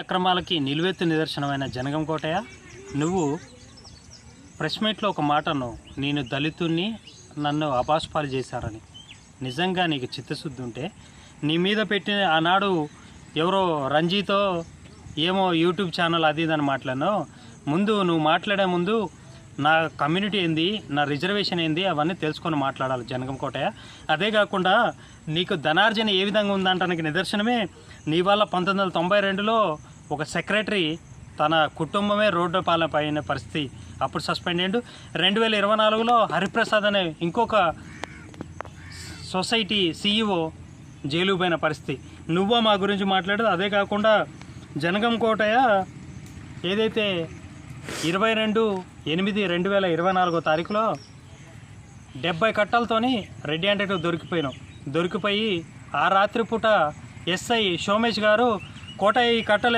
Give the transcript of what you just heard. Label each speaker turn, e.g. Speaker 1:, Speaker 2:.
Speaker 1: అక్రమాలకి నిలువెత్తు నిదర్శనమైన జనగం కోటయ్య నువ్వు ప్రెస్ మీట్లో ఒక మాటను నేను దళితుణ్ణి నన్ను అపాసుపాలు చేశారని. నిజంగా నీకు చిత్తశుద్ధి ఉంటే నీ మీద పెట్టిన ఆనాడు ఎవరో రంజీతో ఏమో యూట్యూబ్ ఛానల్ అది ఇది అని మాట్లాడినావు ముందు నువ్వు మాట్లాడే ముందు నా కమ్యూనిటీ ఏంది నా రిజర్వేషన్ ఏంది అవన్నీ తెలుసుకొని మాట్లాడాలి జనగం కోటయ్య. అదే కాకుండా నీకు ధనార్జన ఏ విధంగా ఉందంటానికి నిదర్శనమే నీ వల్ల పంతొమ్మిది వందల తొంభై రెండులో ఒక సెక్రటరీ తన కుటుంబమే రోడ్డు పాలన పైన పరిస్థితి అప్పుడు సస్పెండ్ అయ్యిండు. రెండు వేల ఇరవై నాలుగులో హరిప్రసాద్ అనే ఇంకొక సొసైటీ సీఈఓ జైలు పోయిన పరిస్థితి. నువ్వు మా గురించి మాట్లాడదు? అదే కాకుండా జనగం కోటయ్య ఏదైతే ఇరవై రెండు ఎనిమిది రెండు వేల ఇరవై నాలుగో తారీఖులో డెబ్బై కట్టలతోని రెడ్డి అంటే దొరికిపోయినాం. దొరికిపోయి ఆ రాత్రిపూట ఎస్ఐ సోమేష్ గారు కోటయ్య ఈ కట్టలు